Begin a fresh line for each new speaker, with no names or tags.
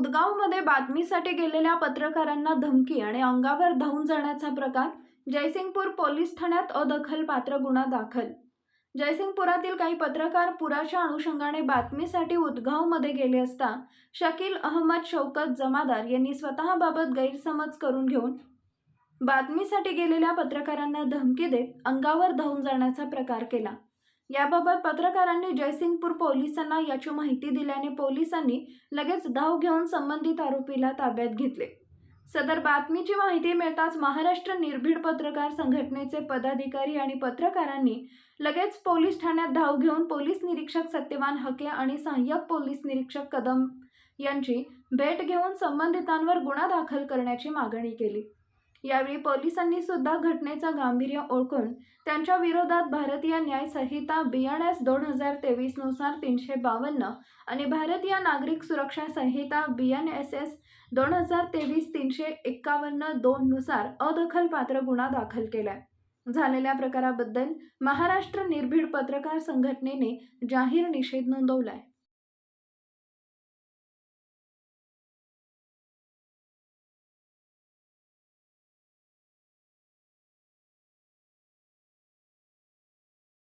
उदगावमध्ये बातमीसाठी गेलेल्या पत्रकारांना धमकी आणि अंगावर धावून जाण्याचा प्रकार जयसिंगपूर पोलीस ठाण्यात अदखलपात्र गुन्हा दाखल. जयसिंगपुरातील काही पत्रकार पुराच्या अनुषंगाने बातमीसाठी उदगावमध्ये गेले असता शकील अहमद शौकत जमादार यांनी स्वतःबाबत गैरसमज करून घेऊन बातमीसाठी गेलेल्या पत्रकारांना धमकी देत अंगावर धावून जाण्याचा प्रकार केला. याबाबत पत्रकारांनी जयसिंगपूर पोलिसांना याची माहिती दिल्याने पोलिसांनी लगेच धाव घेऊन संबंधित आरोपीला ताब्यात घेतले. सदर बातमीची माहिती मिळताच महाराष्ट्र निर्भीड पत्रकार संघटनेचे पदाधिकारी आणि पत्रकारांनी लगेच पोलीस ठाण्यात धाव घेऊन पोलीस निरीक्षक सत्यवान हके आणि सहाय्यक पोलीस निरीक्षक कदम यांची भेट घेऊन संबंधितांवर गुन्हा दाखल करण्याची मागणी केली. यावेळी पोलिसांनी सुद्धा घटनेचं गांभीर्य ओळखून त्यांच्या विरोधात भारतीय न्याय संहिता बी एन एस दोन हजार तेवीसनुसार तीनशे बावन्न आणि भारतीय नागरिक सुरक्षा संहिता बी एन एस एस दोन हजार तेवीस तीनशे एक्कावन्न दोन नुसार अदखलपात्र गुन्हा दाखल केलाय. झालेल्या प्रकाराबद्दल महाराष्ट्र निर्भीड पत्रकार संघटनेने जाहीर निषेध नोंदवलाय.